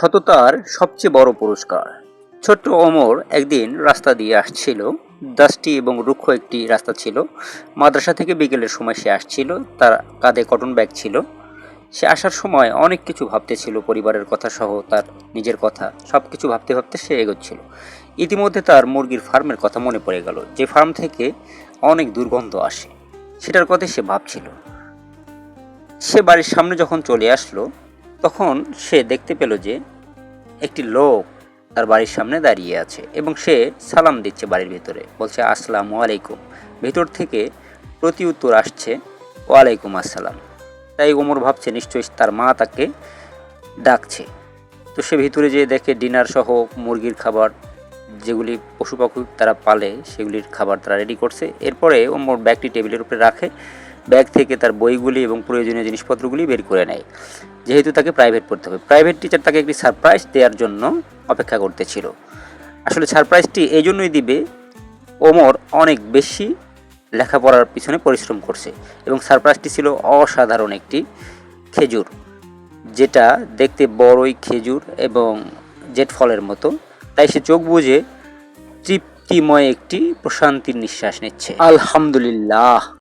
সততার সবচেয়ে বড় পুরস্কার। ছোট্ট অমর একদিন রাস্তা দিয়ে আসছিল। দাসটি এবং রুক্ষ একটি রাস্তা ছিল। মাদ্রাসা থেকে বিকেলের সময় সে আসছিল। তার কাঁধে কটন ব্যাগ ছিল। সে আসার সময় অনেক কিছু ভাবতে ছিল পরিবারের কথা সহ তার নিজের কথা। সব কিছু ভাবতে ভাবতে সে এগোচ্ছিল। ইতিমধ্যে তার মুরগির ফার্মের কথা মনে পড়ে গেল। যে ফার্ম থেকে অনেক দুর্গন্ধ আসে। সেটার কথা সে ভাবছিল। সে বাড়ির সামনে যখন চলে আসলো, তখন সে দেখতে পেল যে একটি লোক তার বাড়ির সামনে দাঁড়িয়ে আছে এবং সে সালাম দিচ্ছে বাড়ির ভিতরে। বলছে, আসসালামু আলাইকুম। ভেতর থেকে প্রতি উত্তর আসছে, ওয়ালাইকুম আসসালাম। তাই ওমর ভাবছে, নিশ্চয়ই তার মা তাকে ডাকছে। তো সে ভিতরে যেয়ে দেখে, ডিনার সহ মুরগির খাবার, যেগুলি পশু পাখি তারা পালে, সেগুলির খাবার তারা রেডি করছে। এরপরে ওমর ব্যাগটি টেবিলের উপরে রাখে ব্যাগ থেকে তার বইগুলি এবং প্রয়োজনীয় জিনিসপত্রগুলি বের করে নেয়। যেহেতু তাকে প্রাইভেট পড়তে হবে। প্রাইভেট টিচার তাকে একটি সারপ্রাইজ দেওয়ার জন্য অপেক্ষা করতেছিল। আসলে সারপ্রাইজটি এই জন্যই দিবে, ওমর অনেক বেশি লেখাপড়ার পিছনে পরিশ্রম করছে এবং সারপ্রাইজটি ছিল অসাধারণ একটি খেজুর, যেটা দেখতে বড়ই খেজুর এবং জেট ফলের মতো। তাই সে চোখ বুজে তৃপ্তিময় একটি প্রশান্তির নিঃশ্বাস নিচ্ছে। আলহামদুলিল্লাহ।